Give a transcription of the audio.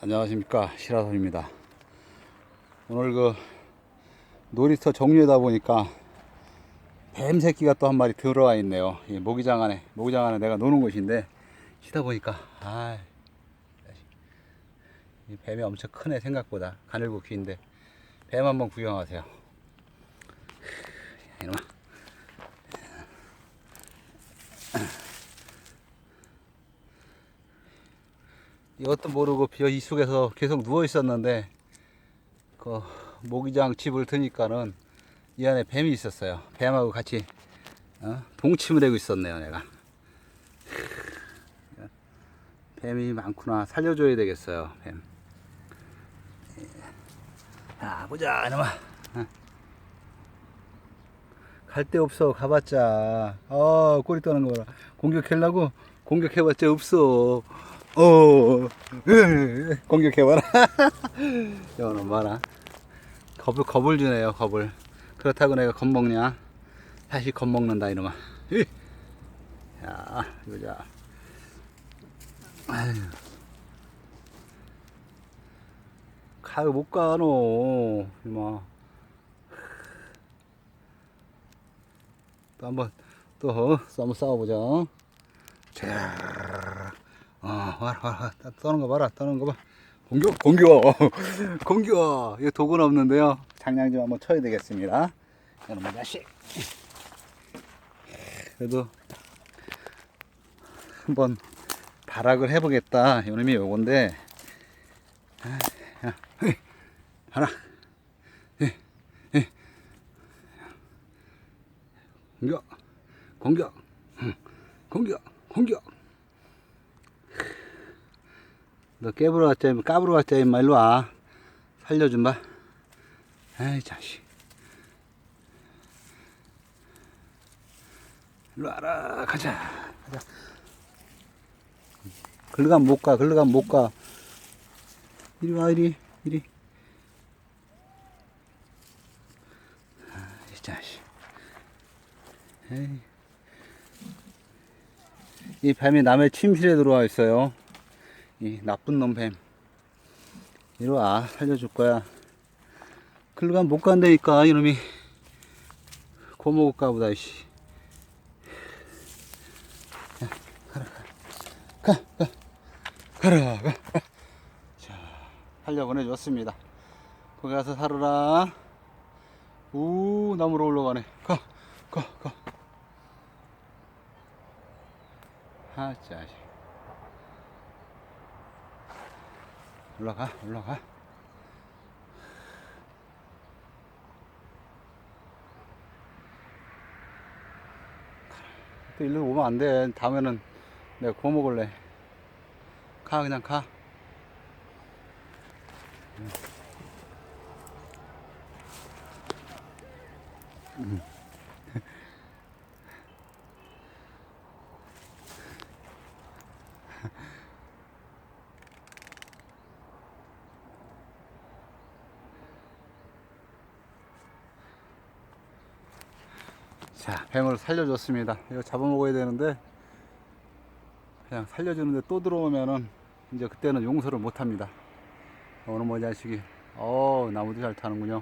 안녕하십니까. 시라손입니다. 오늘 그 놀이터 종류다 보니까 뱀 새끼가 또 한 마리 들어와 있네요. 이 모기장 안에 모기장 안에 내가 노는 곳인데 쉬다 보니까 아, 이 뱀이 엄청 크네 생각보다. 가늘고 귀인데 뱀 한번 구경하세요 이놈아 이것도 모르고 비어 이 속에서 계속 누워 있었는데 그 모기장 집을 드니까는 이 안에 뱀이 있었어요. 뱀하고 같이 어? 동침을 하고 있었네요, 내가. 뱀이 많구나. 살려줘야 되겠어요, 뱀. 자, 보자, 이놈아. 어. 갈데 없어, 가봤자. 어, 꼬리 떠는 거 봐라. 공격하려고? 공격해봤자 없어. 어, 으, 공격해봐라. 이거는 봐라. 겁을, 겁을 주네요, 겁을. 그렇다고 내가 겁먹냐? 다시 겁먹는다, 이놈아. 으. 야, 보자. 가요 못 가, 너. 이마. 또 한 번, 또, 어, 한번 싸워보자. 자. 어, 와라, 와라. 다 떠는 거 봐라, 떠는 거 봐. 공격, 공격, 공격. 이거 독은 없는데요. 장량 좀 한번 쳐야 되겠습니다. 이놈의 자식. 그래도 한번 발악을 해보겠다. 이놈이 요건데. 아, 하나. 공격, 공격, 응, 공격, 공격. 너 깨부러 왔자, 까부러 왔자, 임마, 일로 와. 살려준 봐. 아이, 자식. 일로 와라. 가자. 가자. 글로 가면 못 가, 글로 가면 못 가. 이리 와, 이리, 이리. 아, 이 자식. 에이. 이 뱀이 남의 침실에 들어와 있어요. 이 나쁜 놈 뱀. 이리 와, 살려줄 거야. 가면 못 간다니까, 이놈이. 고 먹을까 보다, 이씨. 야, 가라, 가. 가, 가. 가라, 가. 가. 자, 살려 보내줬습니다. 거기 가서 살아라. 우, 나무로 올라가네. 가, 가, 가. 아, 자식. 올라가, 올라가. 또 일로 오면 안 돼. 다음에는 내가 구워 먹을래. 가, 그냥 가. 음. 자, 뱀을 살려줬습니다. 이거 잡아먹어야 되는데, 그냥 살려주는데 또 들어오면은, 이제 그때는 용서를 못 합니다. 오늘 뭐 자식이, 어 나무도 잘 타는군요.